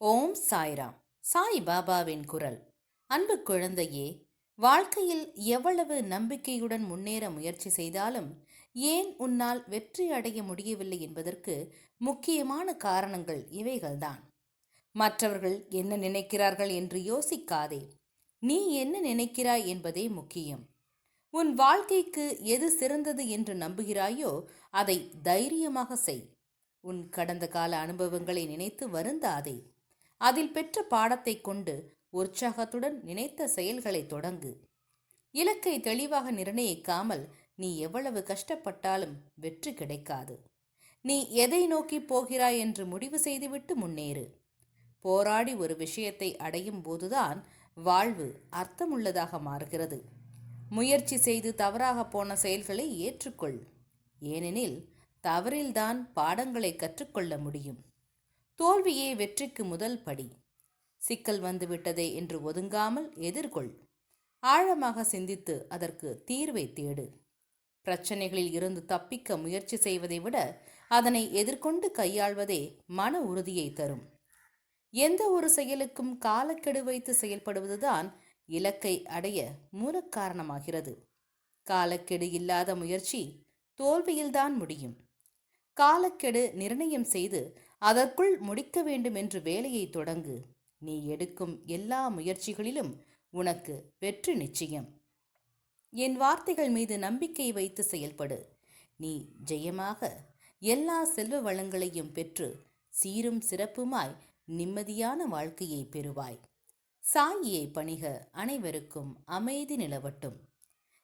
ஓம் சாய்ராம். சாய் பாபாவின் குரல். அன்பு குழந்தையே வாழ்க்கையில் எவ்வளவு நம்பிக்கையுடன் முன்னேற முயற்சி செய்தாலும் ஏன் உன்னால் வெற்றி அடைய முடியவில்லை என்பதற்கு முக்கியமான காரணங்கள் இவைகள்தான். மற்றவர்கள் என்ன நினைக்கிறார்கள் என்று யோசிக்காதே. நீ என்ன நினைக்கிறாய் என்பதே முக்கியம். உன் வாழ்க்கைக்கு எது சிறந்தது என்று நம்புகிறாயோ அதை தைரியமாக செய். உன் கடந்த கால அனுபவங்களை நினைத்து வருந்தாதே. அதில் பெற்ற பாடத்தை கொண்டு உற்சாகத்துடன் நினைத்த செயல்களை தொடங்கு. இலக்கை தெளிவாக நிர்ணயிக்காமல் நீ எவ்வளவு கஷ்டப்பட்டாலும் வெற்றி கிடைக்காது. நீ எதை நோக்கி போகிறாய் என்று முடிவு செய்துவிட்டு முன்னேறு. போராடி ஒரு விஷயத்தை அடையும் போதுதான் வாழ்வு அர்த்தமுள்ளதாக மாறுகிறது. முயற்சி செய்து தவறாக போன செயல்களை ஏற்றுக்கொள். ஏனெனில் தவறில்தான் பாடங்களை கற்றுக்கொள்ள முடியும். தோல்வியே வெற்றிக்கு முதல் படி. சிக்கல் வந்துவிட்டதே என்று ஒதுங்காமல் எதிர்கொள். ஆழமாக சிந்தித்து அதற்கு தீர்வை தேடு. பிரச்சனைகளில் இருந்து தப்பிக்க முயற்சி செய்வதை விட அதனை எதிர்கொண்டு கையாள்வதே மன உறுதியை தரும். எந்த ஒரு செயலுக்கும் காலக்கெடு வைத்து செயல்படுவதுதான் இலக்கை அடைய மூலக்காரணமாகிறது காலக்கெடு இல்லாத முயற்சி தோல்வியில்தான் முடியும். காலக்கெடு நிர்ணயம் செய்து அதற்குள் முடிக்க வேண்டும் என்று வேலையை தொடங்கு. நீ எடுக்கும் எல்லா முயற்சிகளிலும் உனக்கு வெற்றி நிச்சயம். என் வார்த்தைகள் மீது நம்பிக்கை வைத்து செயல்படு. நீ ஜெயமாக எல்லா செல்வ வளங்களையும் பெற்று சீரும் சிறப்புமாய் நிம்மதியான வாழ்க்கையை பெறுவாய். சாயியை பணிக அனைவருக்கும் அமைதி நிலவட்டும்.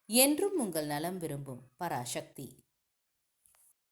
என்றும் உங்கள் நலம் விரும்பும் பராசக்தி.